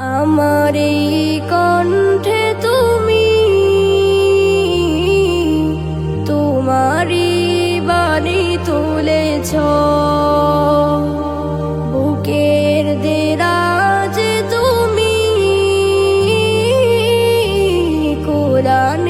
আমার এই কণ্ঠে তুমি তোমারই বাড়ি তুলেছ। বুকের দেরাজে তুমি কোরআন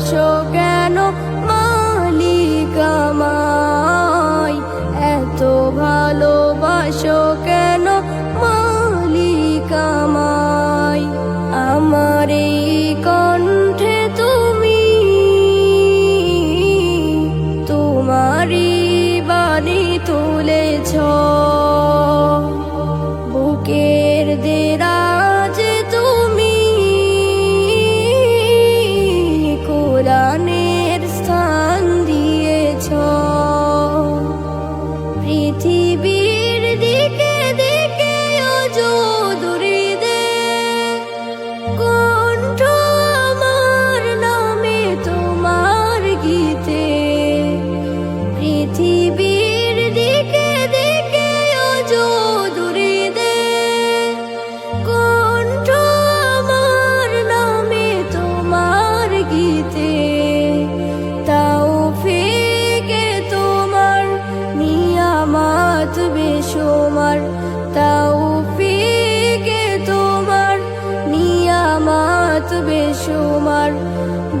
yo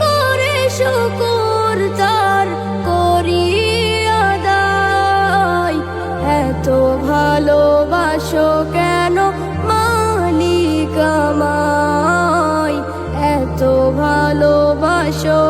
করে শুকুর তার করিয়াদাই এত ভালোবাসো কেন মালিক আমায়? এত ভালোবাসো